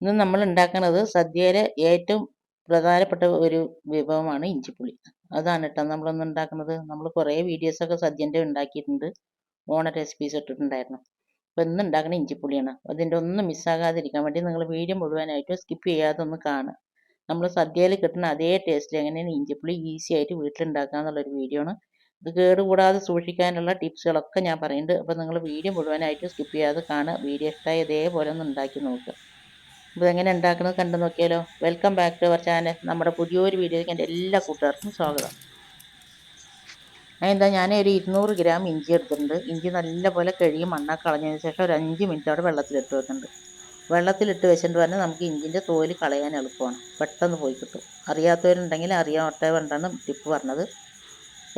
ഇന്ന് നമ്മൾ ഉണ്ടാക്കുന്നത് സദ്യയിലെ ഏറ്റവും പ്രധാനപ്പെട്ട ഒരു വിഭവമാണ് ഇഞ്ചിപ്പുളി. അതാണ് കേട്ടോ നമ്മളൊന്ന് ഉണ്ടാക്കുന്നത്. നമ്മൾ കുറേ വീഡിയോസൊക്കെ സദ്യന്റെ ഉണ്ടാക്കിയിട്ടുണ്ട്. ഓണ റെസിപ്പീസ് ഇട്ടിട്ടുണ്ടായിരുന്നു. അപ്പോൾ ഇന്ന് ഉണ്ടാക്കുന്ന ഇഞ്ചിപ്പുളിയാണ്. അതിന്റെ ഒന്നും മിസ്സാകാതിരിക്കാൻ വേണ്ടി നിങ്ങൾ വീഡിയോ മുഴുവനായിട്ട് സ്കിപ്പ് ചെയ്യാതെ ഒന്ന് കാണുക. നമ്മൾ സദ്യയിൽ കിട്ടുന്ന അതേ ടേസ്റ്റിൽ എങ്ങനെയാണ് ഇഞ്ചിപ്പുളി ഈസി ആയിട്ട് വീട്ടിലുണ്ടാക്കുക എന്നുള്ളൊരു വീഡിയോ ആണ്. ഇത് കേടുകൂടാതെ സൂക്ഷിക്കാനുള്ള ടിപ്സുകളൊക്കെ ഞാൻ പറയുന്നുണ്ട്. അപ്പോൾ നിങ്ങൾ വീഡിയോ മുഴുവനായിട്ട് സ്കിപ്പ് ചെയ്യാതെ കാണുക. വീഡിയോ ഇഷ്ടമായി ഇതേപോലെ ഒന്ന് ഉണ്ടാക്കി നോക്കുക. അപ്പോൾ എങ്ങനെ ഉണ്ടാക്കുന്നത് കണ്ടു നോക്കിയാലോ? Welcome back to our channel നമ്മുടെ പുതിയൊരു വീഡിയോയ്ക്ക് എന്റെ എല്ലാ കൂട്ടുകാർക്കും സ്വാഗതം. അതെന്താ ഞാൻ ഒരു ഇരുന്നൂറ് ഗ്രാം ഇഞ്ചി എടുത്തിട്ടുണ്ട്. ഇഞ്ചി നല്ലപോലെ കഴുകി മണ്ണ കളഞ്ഞതിന് ശേഷം ഒരു അഞ്ച് മിനിറ്റ് അവിടെ വെള്ളത്തിലിട്ട് വെക്കുന്നുണ്ട് വെള്ളത്തിലിട്ട് വെച്ചിട്ട് പറഞ്ഞാൽ നമുക്ക് ഇഞ്ചിന്റെ തോൽ കളയാൻ എളുപ്പമാണ്. പെട്ടെന്ന് പോയി കിട്ടും. അറിയാത്തവരുണ്ടെങ്കിൽ അറിയാട്ടെ വേണ്ടാണ് ടിപ്പ് പറഞ്ഞത്.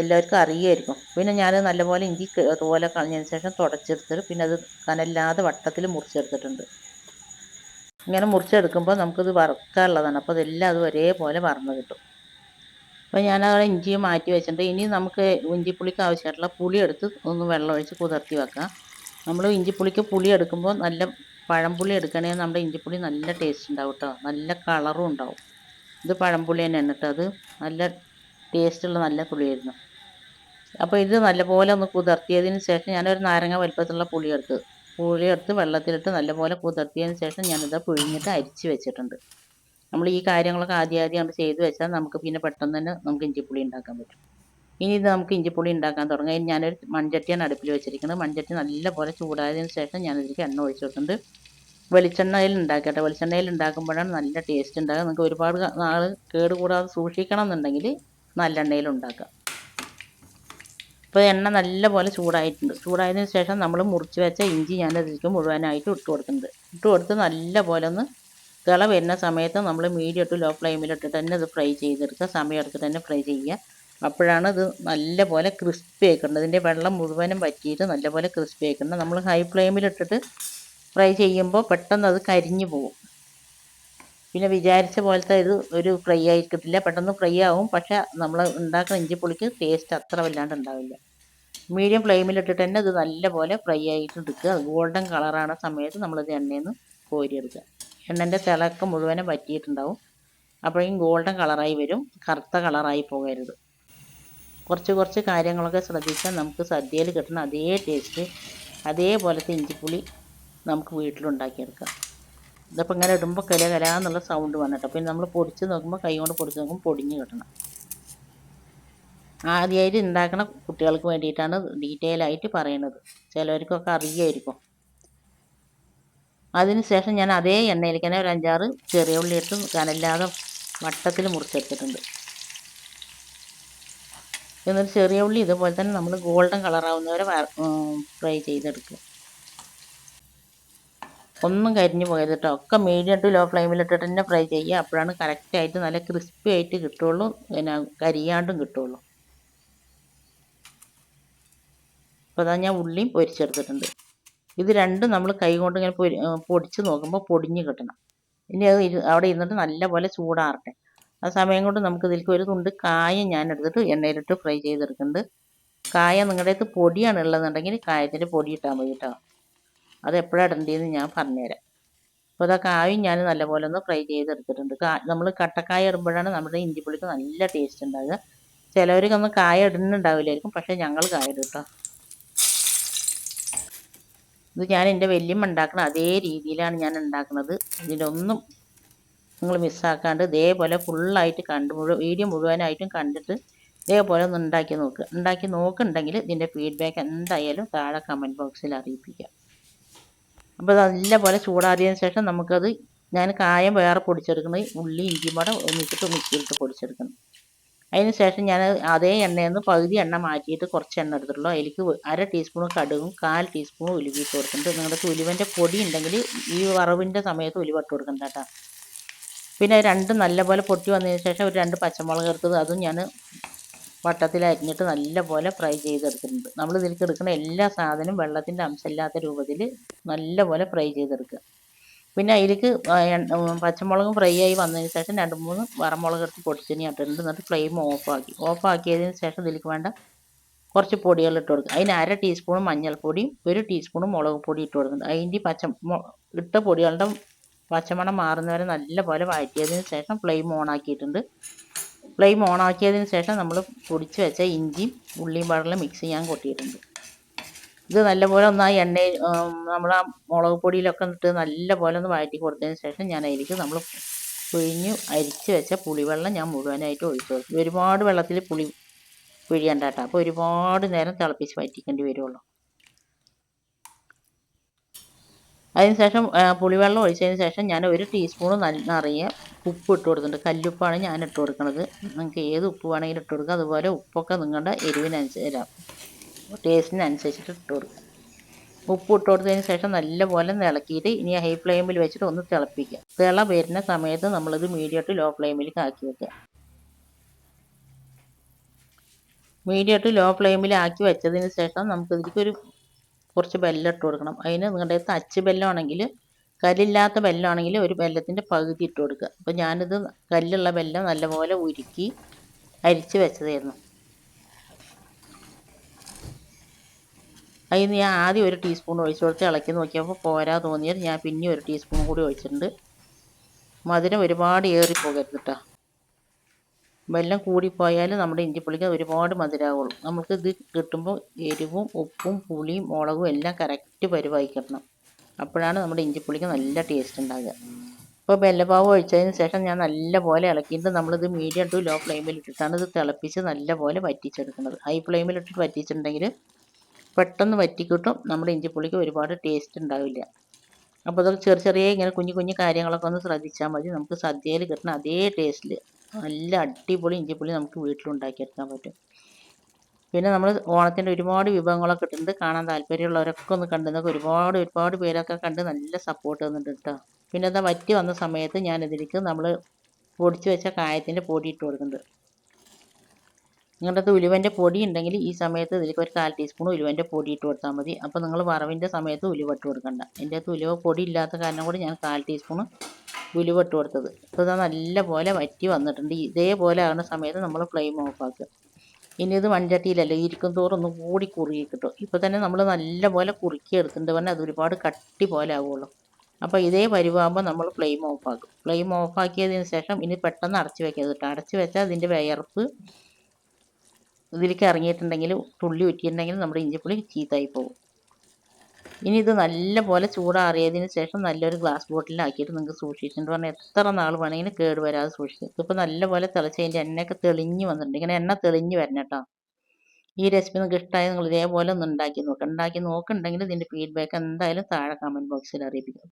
എല്ലാവർക്കും അറിയായിരിക്കും. പിന്നെ ഞാൻ നല്ലപോലെ ഇഞ്ചി തോല കളഞ്ഞതിന് ശേഷം തുടച്ചെടുത്തിട്ട് പിന്നെ അത് കനല്ലാതെ വട്ടത്തിൽ മുറിച്ചെടുത്തിട്ടുണ്ട്. ഇങ്ങനെ മുറിച്ചെടുക്കുമ്പോൾ നമുക്കിത് വറുക്കാനുള്ളതാണ്. അപ്പോൾ അതെല്ലാം അത് ഒരേപോലെ വറന്ന് കിട്ടും. അപ്പോൾ ഞാൻ അവിടെ ഇഞ്ചി മാറ്റി വെച്ചിട്ടുണ്ട്. ഇനി നമുക്ക് ഇഞ്ചിപ്പുളിക്ക് ആവശ്യമായിട്ടുള്ള പുളി എടുത്ത് ഒന്ന് വെള്ളം ഒഴിച്ച് കുതിർത്തി വെക്കാം. നമ്മൾ ഇഞ്ചിപ്പുളിക്ക് പുളി എടുക്കുമ്പോൾ നല്ല പഴംപുളി എടുക്കണമെങ്കിൽ നമ്മുടെ ഇഞ്ചിപ്പുളി നല്ല ടേസ്റ്റ് ഉണ്ടാവും കേട്ടോ നല്ല കളറും ഉണ്ടാവും. ഇത് പഴംപുളി തന്നെയാണ് കേട്ടോ അത് നല്ല ടേസ്റ്റുള്ള നല്ല പുളിയായിരുന്നു. അപ്പോൾ ഇത് നല്ലപോലെ ഒന്ന് കുതിർത്തിയതിന് ശേഷം ഞാനൊരു നാരങ്ങ വലിപ്പത്തിലുള്ള പുളി എടുത്ത് പുളി എടുത്ത് വെള്ളത്തിലിട്ട് നല്ലപോലെ കുതിർത്തിയതിന് ശേഷം ഞാനിത് പുഴുങ്ങിയിട്ട് അരിച്ച് വെച്ചിട്ടുണ്ട്. നമ്മൾ ഈ കാര്യങ്ങളൊക്കെ ആദ്യം ആദ്യം ചെയ്ത് വെച്ചാൽ നമുക്ക് പിന്നെ പെട്ടെന്ന് തന്നെ നമുക്ക് ഇഞ്ചിപ്പുളി ഉണ്ടാക്കാൻ പറ്റും. ഇനി ഇത് നമുക്ക് ഇഞ്ചിപ്പുളി ഉണ്ടാക്കാൻ തുടങ്ങാം. ഇനി ഞാനൊരു മൺചട്ടിയാണ് അടുപ്പിൽ വെച്ചിരിക്കുന്നത്. മൺചട്ടി നല്ലപോലെ ചൂടായതിന് ശേഷം ഞാനിതിലേക്ക് എണ്ണ ഒഴിച്ചിട്ടുണ്ട് വെളിച്ചെണ്ണയിൽ ഉണ്ടാക്കട്ടെ വെളിച്ചെണ്ണയിൽ ഉണ്ടാക്കുമ്പോഴാണ് നല്ല ടേസ്റ്റ് ഉണ്ടാകുക. നിങ്ങൾക്ക് ഒരുപാട് നാൾ കേടുകൂടാതെ സൂക്ഷിക്കണം എന്നുണ്ടെങ്കിൽ നല്ലെണ്ണയിൽ ഉണ്ടാക്കാം. ഇപ്പോൾ എണ്ണ നല്ലപോലെ ചൂടായിട്ടുണ്ട്. ചൂടായതിനു ശേഷം നമ്മൾ മുറിച്ച് വെച്ച ഇഞ്ചി ഞാൻ അതിലേക്ക് മുഴുവനായിട്ട് ഇട്ട് കൊടുക്കുന്നുണ്ട് ഇട്ട് കൊടുത്ത് നല്ലപോലെ ഒന്ന് തിള വരുന്ന സമയത്ത് നമ്മൾ മീഡിയം ടു ലോ ഫ്ലെയിമിലിട്ടിട്ട് തന്നെ ഇത് ഫ്രൈ ചെയ്തെടുക്കുക. സമയം എടുത്തിട്ട് തന്നെ ഫ്രൈ ചെയ്യുക. അപ്പോഴാണ് ഇത് നല്ലപോലെ ക്രിസ്പി ആയിക്കേണ്ടത് ഇതിന്റെ വെള്ളം മുഴുവനും വറ്റിയിട്ട് നല്ലപോലെ ക്രിസ്പി ആയിക്കണം നമ്മൾ ഹൈ ഫ്ലെയിമിലിട്ടിട്ട് ഫ്രൈ ചെയ്യുമ്പോൾ പെട്ടെന്ന് അത് കരിഞ്ഞു പോകും പിന്നെ വിചാരിച്ച പോലത്തെ ഇത് ഒരു ഫ്രൈ ആയി കിട്ടില്ല പെട്ടെന്ന് ഫ്രൈ ആവും. പക്ഷെ നമ്മൾ ഉണ്ടാക്കുന്ന ഇഞ്ചിപ്പുളിക്ക് ടേസ്റ്റ് അത്ര വല്ലാണ്ട് ഉണ്ടാവില്ല. മീഡിയം ഫ്ലെയിമിലിട്ടിട്ട് തന്നെ ഇത് നല്ലപോലെ ഫ്രൈ ആയിട്ട് എടുക്കുക ഗോൾഡൻ കളറാണ് സമയത്ത് നമ്മളിത് എണ്ണയിൽ നിന്ന് കോരിയെടുക്കുക. എണ്ണന്റെ തിളക്കം മുഴുവനും വറ്റിയിട്ടുണ്ടാവും. അപ്പോഴേക്കും ഗോൾഡൻ കളറായി വരും. കറുത്ത കളറായി പോകരുത്. കുറച്ച് കുറച്ച് കാര്യങ്ങളൊക്കെ ശ്രദ്ധിച്ചാൽ നമുക്ക് സദ്യയിൽ കിട്ടുന്ന അതേ ടേസ്റ്റ് അതേപോലത്തെ ഇഞ്ചിപ്പുളി നമുക്ക് വീട്ടിലുണ്ടാക്കിയെടുക്കാം. ഇതിപ്പോൾ ഇങ്ങനെ ഇടുമ്പോൾ കല കല എന്നുള്ള സൗണ്ട് വന്നിട്ട്. പിന്നെ നമ്മൾ പൊടിച്ച് നോക്കുമ്പോൾ കൈ കൊണ്ട് പൊടിച്ച് നോക്കുമ്പോൾ പൊടിഞ്ഞ് കിട്ടണം. ആദ്യമായിട്ട് ഉണ്ടാക്കുന്ന കുട്ടികൾക്ക് വേണ്ടിയിട്ടാണ് ഡീറ്റെയിൽ ആയിട്ട് പറയുന്നത് ചിലവർക്കൊക്കെ അറിയായിരിക്കും. അതിന് ശേഷം ഞാൻ അതേ എണ്ണയിലേക്ക് തന്നെ ഒരു അഞ്ചാറ് ചെറിയ ഉള്ളി എടുത്ത് കനല്ലാതെ വട്ടത്തിൽ മുറിച്ചെടുത്തിട്ടുണ്ട്. എന്നിട്ട് ചെറിയ ഉള്ളി ഇതുപോലെ തന്നെ നമ്മൾ ഗോൾഡൻ കളറാവുന്നവരെ ഫ്രൈ ചെയ്തെടുക്കുക ഒന്നും കരിഞ്ഞു പോയത് കേട്ടോ ഒക്കെ മീഡിയം ടു ലോ ഫ്ലെയിമിലിട്ടിട്ട് തന്നെ ഫ്രൈ ചെയ്യുക. അപ്പോഴാണ് കറക്റ്റായിട്ട് നല്ല ക്രിസ്പി ആയിട്ട് കിട്ടുള്ളൂ. പിന്നെ കരിയാണ്ടും കിട്ടുള്ളൂ. അപ്പോൾ അതാ ഞാൻ ഉള്ളിയും പൊരിച്ചെടുത്തിട്ടുണ്ട്. ഇത് രണ്ടും നമ്മൾ കൈ കൊണ്ട് ഇങ്ങനെ പൊരി പൊടിച്ച് നോക്കുമ്പോൾ പൊടിഞ്ഞ് കിട്ടണം. ഇനി അത് അവിടെ ഇരുന്നിട്ട് നല്ലപോലെ ചൂടാറട്ടെ. ആ സമയം കൊണ്ട് നമുക്ക് ഇതിലേക്ക് ഒരു തുണ്ട് കായ ഞാൻ എടുത്തിട്ട് എണ്ണയിലിട്ട് ഫ്രൈ ചെയ്തെടുക്കുന്നുണ്ട്. കായ നിങ്ങളുടെ അടുത്ത് പൊടിയാണ് ഉള്ളതെന്നുണ്ടെങ്കിൽ കായത്തിന്റെ പൊടി ഇട്ടാൽ മതി കേട്ടോ അത് എപ്പോഴാണ് ഇടേണ്ടതെന്ന് ഞാൻ പറഞ്ഞുതരാം അപ്പോൾ അതാ കായും ഞാൻ നല്ലപോലെ ഒന്ന് ഫ്രൈ ചെയ്തെടുത്തിട്ടുണ്ട്. നമ്മൾ കട്ടക്കായ ഇടുമ്പോഴാണ് നമ്മുടെ ഇഞ്ചിപ്പുളിക്ക് നല്ല ടേസ്റ്റ് ഉണ്ടാകുക ചിലവർക്കൊന്നും കായ ഇടുന്നുണ്ടാവില്ലായിരിക്കും പക്ഷേ ഞങ്ങൾ കായ ഇടും കേട്ടോ. ഇത് ഞാൻ എന്റെ വല്യമ്മ ഉണ്ടാക്കുന്ന അതേ രീതിയിലാണ് ഞാൻ ഉണ്ടാക്കുന്നത്. ഇതിലൊന്നും നിങ്ങൾ മിസ്സാക്കാണ്ട് ഇതേപോലെ ഫുള്ളായിട്ട് കണ്ട് മുഴുവൻ വീഡിയോ മുഴുവനായിട്ടും കണ്ടിട്ട് ഇതേപോലെ ഒന്ന് ഉണ്ടാക്കി നോക്കുക ഉണ്ടാക്കി നോക്കുന്നുണ്ടെങ്കിൽ ഇതിന്റെ ഫീഡ്ബാക്ക് എന്തായാലും താഴെ കമന്റ് ബോക്സിൽ അറിയിപ്പിക്കാം. അപ്പോൾ അത് നല്ലപോലെ ചൂടാറിയതിന് ശേഷം നമുക്കത് ഞാൻ കായം വേറെ പൊടിച്ചെടുക്കുന്നത് ഉള്ളി ഇഞ്ചി കൂടെ ഒന്നിച്ചിട്ട് മിക്സിയിലിട്ട് പൊടിച്ചെടുക്കണം. അതിന് ശേഷം ഞാൻ അതേ എണ്ണയിൽ നിന്ന് പകുതി എണ്ണ മാറ്റിയിട്ട് കുറച്ച് എണ്ണ എടുത്തിട്ടുള്ളൂ. അതിലേക്ക് അര ടീസ്പൂൺ കടുകും കാൽ ടീസ്പൂൺ ഉലുവിട്ട് കൊടുക്കുന്നുണ്ട് നിങ്ങളുടെ ഉലുവന്റെ പൊടി ഉണ്ടെങ്കിൽ ഈ വറവിന്റെ സമയത്ത് ഉലുവ ഇട്ട് കൊടുക്കണ്ട കേട്ടോ. പിന്നെ രണ്ടും നല്ലപോലെ പൊട്ടി വന്നതിന് ശേഷം ഒരു രണ്ട് പച്ചമുളക് എടുത്തത് അതും ഞാൻ വട്ടത്തിൽ അരിഞ്ഞിട്ട് നല്ലപോലെ ഫ്രൈ ചെയ്തെടുത്തിട്ടുണ്ട്. നമ്മൾ ഇതിലേക്ക് എടുക്കുന്ന എല്ലാ സാധനവും വെള്ളത്തിന്റെ അംശമില്ലാത്ത രൂപത്തിൽ നല്ല പോലെ ഫ്രൈ ചെയ്തെടുക്കുക. പിന്നെ അതിലേക്ക് പച്ചമുളകും ഫ്രൈ ആയി വന്നതിന് ശേഷം രണ്ട് മൂന്ന് വറമുളക് എടുത്ത് പൊടിച്ചിനി ഇട്ടിട്ടുണ്ട്. എന്നിട്ട് ഫ്ലെയിം ഓഫാക്കി ഓഫാക്കിയതിന് ശേഷം ഇതിലേക്ക് വേണ്ട കുറച്ച് പൊടികൾ ഇട്ട് കൊടുക്കുക. അതിന് അര ടീസ്പൂൺ മഞ്ഞൾപ്പൊടിയും ഒരു ടീസ്പൂൺ മുളക് പൊടി ഇട്ട് കൊടുക്കുന്നുണ്ട് അതിന്റെ പച്ച ഇട്ട പൊടികളുടെ പച്ചമണം മാറുന്നവരെ നല്ലപോലെ വഴറ്റിയതിന് ശേഷം ഫ്ലെയിം ഓൺ ആക്കിയിട്ടുണ്ട്. ഫ്ലെയിം ഓൺ ആക്കിയതിന് ശേഷം നമ്മൾ പൊടിച്ച് വെച്ച ഇഞ്ചിയും ഉള്ളിയും പാടെല്ലാം മിക്സ് ചെയ്യാൻ കൊട്ടിയിട്ടുണ്ട്. ഇത് നല്ലപോലെ ഒന്ന് ആ എണ്ണയിൽ നമ്മൾ ആ മുളക് പൊടിയിലൊക്കെ ഇട്ട് നല്ലപോലെ ഒന്ന് വഴറ്റി കൊടുത്തതിന് ശേഷം ഞാൻ അതിലേക്ക് നമ്മൾ പിഴിഞ്ഞ് അരിച്ച് വെച്ച പുളിവെള്ളം ഞാൻ മുഴുവനായിട്ട് ഒഴിച്ചു കൊടുക്കും. ഒരുപാട് വെള്ളത്തിൽ പുളി പിഴിയണ്ട കേട്ടോ. അപ്പോൾ ഒരുപാട് നേരം തിളപ്പിച്ച് വറ്റിക്കേണ്ടി വരുള്ളൂ. അതിനുശേഷം പുളിവെള്ളം ഒഴിച്ചതിന് ശേഷം ഞാൻ ഒരു ടീസ്പൂൺ നിറയെ ഉപ്പ് ഇട്ട് കൊടുക്കുന്നുണ്ട് കല്ലുപ്പാണ് ഞാൻ ഇട്ട് കൊടുക്കുന്നത് നിങ്ങൾക്ക് ഏത് ഉപ്പ് വേണമെങ്കിലും ഇട്ട് കൊടുക്കുക അതുപോലെ ഉപ്പൊക്കെ നിങ്ങളുടെ എരിവിനനുസരിച്ച് ടേസ്റ്റിനനുസരിച്ചിട്ട് ഇട്ട് കൊടുക്കുക ഉപ്പ് ഇട്ട് കൊടുത്തതിന് ശേഷം നല്ലപോലെ ഇളക്കിയിട്ട് ഇനി ഹൈ ഫ്ലെയിമിൽ വെച്ചിട്ട് ഒന്ന് തിളപ്പിക്കുക തിള വരുന്ന സമയത്ത് നമ്മളിത് മീഡിയം ടു ലോ ഫ്ലെയിമിലേക്ക് ആക്കി വെക്കുക. മീഡിയം ടു ലോ ഫ്ലെയിമിൽ ആക്കി വെച്ചതിന് ശേഷം നമുക്കിതിലേക്ക് ഒരു കുറച്ച് ബെല്ലം ഇട്ട് കൊടുക്കണം. അതിന് നിങ്ങളുടെ അടുത്ത് അച്ച് ബെല്ലമാണെങ്കിൽ കല്ലില്ലാത്ത ബെല്ലമാണെങ്കിൽ ഒരു ബെല്ലത്തിന്റെ പകുതി ഇട്ട് കൊടുക്കുക. അപ്പോൾ ഞാനിത് കല്ലുള്ള ബെല്ലം നല്ലപോലെ ഉരുക്കി അരിച്ച് വെച്ചതായിരുന്നു. അതിന് ഞാൻ ആദ്യം ഒരു ടീസ്പൂൺ ഒഴിച്ച് കൊടുത്ത് ഇളക്കി നോക്കിയപ്പോൾ പോരാ തോന്നിയത്. ഞാൻ പിന്നെ ഒരു ടീസ്പൂൺ കൂടി ഒഴിച്ചിട്ടുണ്ട്. മധുരം ഒരുപാട് ഏറിപ്പോകരുത് കേട്ടോ. വെള്ളം കൂടിപ്പോയാൽ നമ്മുടെ ഇഞ്ചിപ്പുളിക്ക് ഒരുപാട് മധുരമാവുള്ളൂ നമുക്ക് ഇത് കിട്ടുമ്പോൾ എരിവും ഉപ്പും പുളിയും മുളകും എല്ലാം കറക്റ്റ് പരുവായി കിട്ടണം അപ്പോഴാണ് നമ്മുടെ ഇഞ്ചിപ്പുളിക്ക് നല്ല ടേസ്റ്റ് ഉണ്ടാകുക ഇപ്പോൾ ബെല്ലപ്പാവ് ഒഴിച്ചതിന് ശേഷം ഞാൻ നല്ലപോലെ ഇളക്കിയിട്ട് നമ്മളിത് മീഡിയം ടു ലോ ഫ്ലെയിമിൽ ഇട്ടിട്ടാണ് ഇത് തിളപ്പിച്ച് നല്ലപോലെ വറ്റിച്ചെടുക്കുന്നത്. ഹൈ ഫ്ലെയിമിൽ ഇട്ടിട്ട് വറ്റിച്ചിട്ടുണ്ടെങ്കിൽ പെട്ടെന്ന് വറ്റിക്കിട്ടും നമ്മുടെ ഇഞ്ചിപ്പുളിക്ക് ഒരുപാട് ടേസ്റ്റ് ഉണ്ടാവില്ല. അപ്പോൾ അതൊക്കെ ചെറിയ ചെറിയ ഇങ്ങനെ കുഞ്ഞു കുഞ്ഞു കാര്യങ്ങളൊക്കെ ഒന്ന് ശ്രദ്ധിച്ചാൽ മതി. നമുക്ക് സദ്യയിൽ കിട്ടുന്ന അതേ ടേസ്റ്റിൽ നല്ല അടിപൊളി ഇഞ്ചിപ്പുളി നമുക്ക് വീട്ടിലുണ്ടാക്കിയെടുക്കാൻ പറ്റും. പിന്നെ നമ്മൾ ഓണത്തിന്റെ ഒരുപാട് വിഭവങ്ങളൊക്കെ ഇട്ടുണ്ട് കാണാൻ താല്പര്യമുള്ളവരൊക്കെ ഒന്ന് കണ്ടു നിന്നൊക്കെ ഒരുപാട് ഒരുപാട് പേരൊക്കെ കണ്ട് നല്ല സപ്പോർട്ട് തന്നിട്ടുണ്ട് കേട്ടോ പിന്നെ അതാ വറ്റി വന്ന സമയത്ത് ഞാനിതിലേക്ക് നമ്മൾ പൊടിച്ച് വെച്ച കായത്തിന്റെ പൊടി ഇട്ട് കൊടുക്കുന്നുണ്ട്. നിങ്ങളുടെ അടുത്ത് ഉലുവന്റെ പൊടി ഉണ്ടെങ്കിൽ ഈ സമയത്ത് ഇതിലേക്ക് ഒരു കാൽ ടീസ്പൂൺ ഉലുവന്റെ പൊടി ഇട്ട് കൊടുത്താൽ മതി. അപ്പോൾ നിങ്ങൾ വറവിന്റെ സമയത്ത് ഉലുവ ഇട്ട് കൊടുക്കണ്ട. എന്റെ അകത്ത് ഉലുവ പൊടി ഇല്ലാത്ത കാരണം കൂടി ഞാൻ കാൽ ടീസ്പൂൺ ഉലുവ കൊടുത്തത്. അപ്പോൾ ഇത് നല്ല പോലെ വറ്റി വന്നിട്ടുണ്ട്. ഇതേപോലെ ആകുന്ന സമയത്ത് നമ്മൾ ഫ്ലെയിം ഓഫാക്കുക ഇനി ഇത് മൺചട്ടിയിലല്ല ഇരിക്കും തോറും ഒന്ന് കൂടി കുറുകി കിട്ടും. ഇപ്പോൾ തന്നെ നമ്മൾ നല്ല പോലെ കുറുക്കി എടുത്തിട്ടുണ്ട് പറഞ്ഞാൽ അത് ഒരുപാട് കട്ടി പോലെ ആവുള്ളൂ. അപ്പോൾ ഇതേ പരിവാകുമ്പോൾ നമ്മൾ ഫ്ലെയിം ഓഫാക്കും ഫ്ലെയിം ഓഫാക്കിയതിന് ശേഷം ഇനി പെട്ടെന്ന് അടച്ചു വെക്കരുത് കേട്ടോ അടച്ചു വെച്ചാൽ അതിന്റെ വിയർപ്പ് ഇതിലേക്ക് ഇറങ്ങിയിട്ടുണ്ടെങ്കിൽ തുള്ളി ഉറ്റിയിട്ടുണ്ടെങ്കിൽ നമ്മുടെ ഇഞ്ചിപ്പുളി ചീത്തായി പോകും. ഇനി ഇത് നല്ലപോലെ ചൂടാറിയതിന് ശേഷം നല്ലൊരു ഗ്ലാസ് ബോട്ടിലാക്കിയിട്ട് നിങ്ങൾക്ക് സൂക്ഷിച്ചിട്ട് പറഞ്ഞാൽ എത്ര നാൾ വേണമെങ്കിലും കേട് വരാതെ സൂക്ഷിക്കും ഇതിപ്പോൾ നല്ലപോലെ തിളച്ച് അതിന്റെ എണ്ണയൊക്കെ തെളിഞ്ഞ് വന്നിട്ടുണ്ട്. ഇങ്ങനെ എണ്ണ തെളിഞ്ഞ് വരണം കേട്ടോ ഈ റെസിപ്പി നിങ്ങൾക്ക് ഇഷ്ടമായ നിങ്ങൾ ഇതേപോലെ ഒന്ന് ഉണ്ടാക്കി നോക്കുക ഉണ്ടാക്കി നോക്കുന്നുണ്ടെങ്കിൽ ഇതിന്റെ ഫീഡ്ബാക്ക് എന്തായാലും താഴെ കമന്റ് ബോക്സിൽ അറിയിപ്പിക്കും.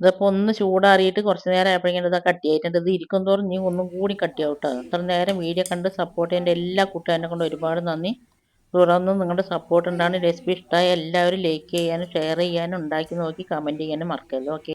ഇതിപ്പോൾ ഒന്ന് ചൂടാറിയിട്ട് കുറച്ച് നേരം ആയപ്പോഴേക്കും ഇത് കട്ടിയായിട്ടുണ്ട്. ഇത് ഇരിക്കും തോറും നീ ഒന്നും കൂടി കട്ടിയാവും കേട്ടോ അത്ര നേരം വീഡിയോ കണ്ട് സപ്പോർട്ട് ചെയ്യേണ്ട എല്ലാ കൂട്ടുകാരനെ കൊണ്ട് ഒരുപാട് നന്ദി. തുടർന്ന് നിങ്ങളുടെ സപ്പോർട്ട് ഉണ്ടാകുന്ന റെസിപ്പി ഇഷ്ടമായ എല്ലാവരും ലൈക്ക് ചെയ്യാനും ഷെയർ ചെയ്യാനും ഉണ്ടാക്കി നോക്കി കമന്റ് ചെയ്യാനും മറക്കരുത്. ഓക്കെ